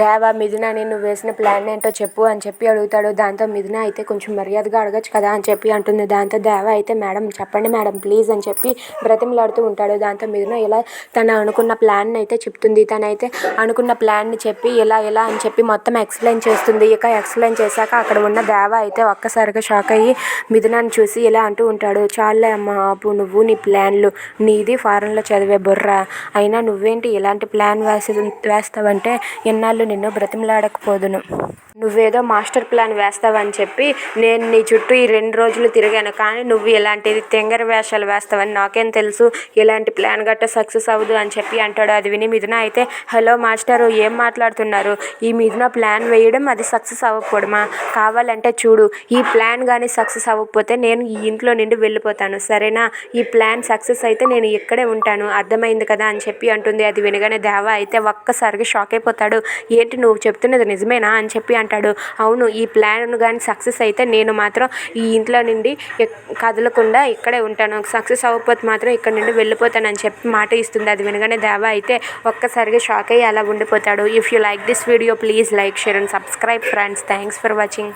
దేవా మిథున నేను వేసిన ప్లాన్ ఏంటో చెప్పు అని చెప్పి అడుగుతాడు. దాంతో మిథున అయితే కొంచెం మర్యాదగా అడగచ్చు కదా అని చెప్పి అంటుంది. దాంతో దేవ అయితే మేడం చెప్పండి మేడం ప్లీజ్ అని చెప్పి బ్రతిమలాడుతూ ఉంటాడు. దాంతో మిథున ఇలా తను అనుకున్న ప్లాన్ అయితే చెప్తుంది. తనైతే అనుకున్న ప్లాన్ని చెప్పి ఇలా ఇలా అని చెప్పి మొత్తం ఎక్స్ప్లెయిన్ చేస్తుంది. ఇక ఎక్స్ప్లెయిన్ చేశాక అక్కడ ఉన్న దేవ అయితే ఒక్కసారిగా షాక్ అయ్యి మిథునాన్ని చూసి ఇలా అంటూ ఉంటాడు. చాలే అమ్మ ఆపు నువ్వు నీ ప్లాన్లు నీది ఫారెన్లో చదివే బుర్ర. అయినా నువ్వేంటి ఇలాంటి ప్లాన్ వేసి వేస్తావంటే ఎన్నాళ్ళు నిన్ను బ్రతిమిలాడకపోదును. నువ్వేదో మాస్టర్ ప్లాన్ వేస్తావని చెప్పి నేను నీ చుట్టూ ఈ రెండు రోజులు తిరిగాను. కానీ నువ్వు ఇలాంటిది తెంగర వేషాలు వేస్తావని నాకేం తెలుసు. ఇలాంటి ప్లాన్ గట్ట సక్సెస్ అవ్వదు అని చెప్పి అంటాడు అది విని మిథున. అయితే హలో మాస్టరు ఏం మాట్లాడుతున్నారు? ఈ మిథున ప్లాన్ వేయడం అది సక్సెస్ అవ్వకపోవడమా? కావాలంటే చూడు. ఈ ప్లాన్ కానీ సక్సెస్ అవ్వకపోతే నేను ఈ ఇంట్లో నుండి వెళ్ళిపోతాను. సరేనా? ఈ ప్లాన్ సక్సెస్ అయితే నేను ఇక్కడే ఉంటాను. అర్థమైంది కదా? అని చెప్పి అంటుంది. అది వినగానే దేవా అయితే ఒక్కసారిగా షాక్ అయిపోతాడు. ఏంటి నువ్వు చెప్తున్నది నిజమేనా? అని చెప్పి అంటాడు. అవును ఈ ప్లాన్ కానీ సక్సెస్ అయితే నేను మాత్రం ఈ ఇంట్లో నుండి కదలకుండా ఇక్కడే ఉంటాను. సక్సెస్ అవ్వకపోతే మాత్రం ఇక్కడ నుండి వెళ్ళిపోతానని చెప్పి మాట ఇస్తుంది. అది వినగానే దేవా అయితే ఒక్కసారిగా షాక్ అయ్యి అలా ఉండిపోతాడు. If you like this video please like share and subscribe friends thanks for watching